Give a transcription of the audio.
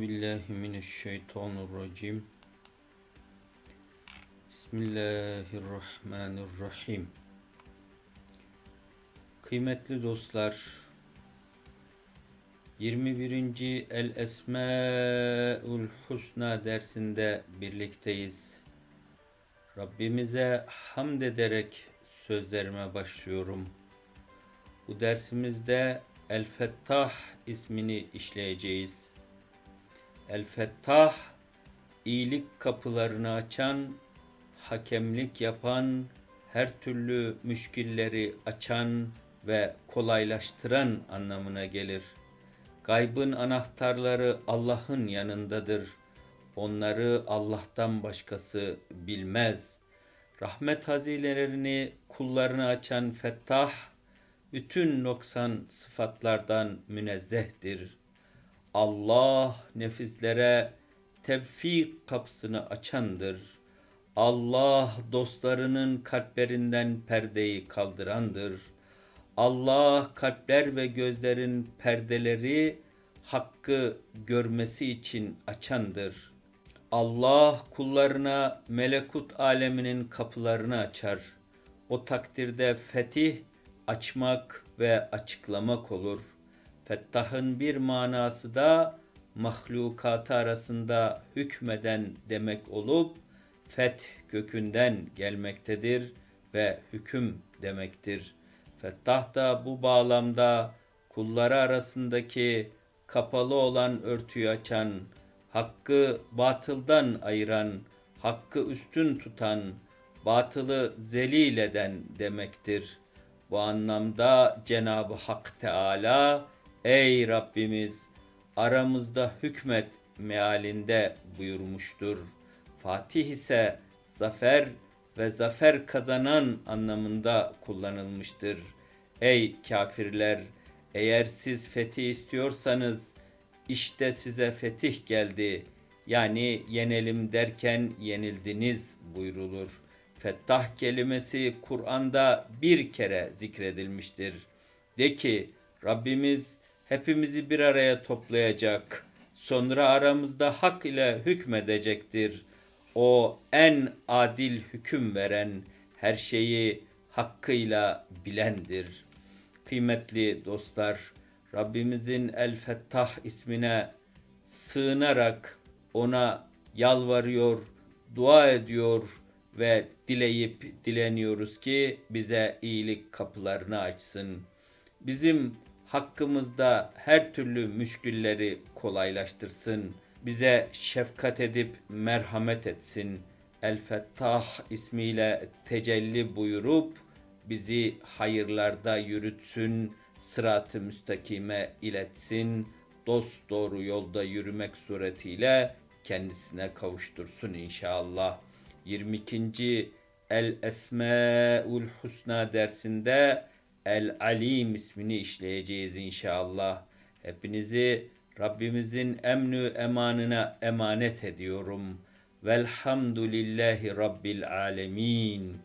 billahi mineşşeytanirracim. Bismillahirrahmanirrahim. Kıymetli dostlar, 21. El Esmaül Husna dersinde birlikteyiz. Rabbimize hamd ederek sözlerime başlıyorum. Bu dersimizde El Fettah ismini işleyeceğiz. El Fettah, iyilik kapılarını açan, hakemlik yapan, her türlü müşkilleri açan ve kolaylaştıran anlamına gelir. Gaybın anahtarları Allah'ın yanındadır. Onları Allah'tan başkası bilmez. Rahmet hazinelerini kullarına açan Fettah, bütün noksan sıfatlardan münezzehtir. Allah nefislere tevfik kapısını açandır. Allah dostlarının kalplerinden perdeyi kaldırandır. Allah kalpler ve gözlerin perdeleri hakkı görmesi için açandır. Allah kullarına melekut aleminin kapılarını açar. O takdirde fetih açmak ve açıklamak olur. Fettah'ın bir manası da mahlukatı arasında hükmeden demek olup feth kökünden gelmektedir ve hüküm demektir. Fettah da bu bağlamda kulları arasındaki kapalı olan örtüyü açan, hakkı batıldan ayıran, hakkı üstün tutan, batılı zelil eden demektir. Bu anlamda Cenab-ı Hak Teala ey Rabbimiz aramızda hükmet mealinde buyurmuştur. Fatih ise zafer ve zafer kazanan anlamında kullanılmıştır. Ey kafirler eğer siz fetih istiyorsanız işte size fetih geldi. Yani yenelim derken yenildiniz buyrulur. Fettah kelimesi Kur'an'da bir kere zikredilmiştir. De ki Rabbimiz hepimizi bir araya toplayacak. Sonra aramızda hak ile hükmedecektir. O en adil hüküm veren, her şeyi hakkıyla bilendir. Kıymetli dostlar, Rabbimizin El Fettah ismine sığınarak ona yalvarıyor, dua ediyor ve dileyip dileniyoruz ki bize iyilik kapılarını açsın. Bizim hakkımızda her türlü müşkülleri kolaylaştırsın. Bize şefkat edip merhamet etsin. El Fettah ismiyle tecelli buyurup bizi hayırlarda yürütsün, sırat-ı müstakime iletsin, dost doğru yolda yürümek suretiyle kendisine kavuştursun inşallah. 22. El Esmaül Husna dersinde El Alim ismini işleyeceğiz inşallah. Hepinizi Rabbimizin emnü emanına emanet ediyorum. Velhamdülillahi Rabbil alemin.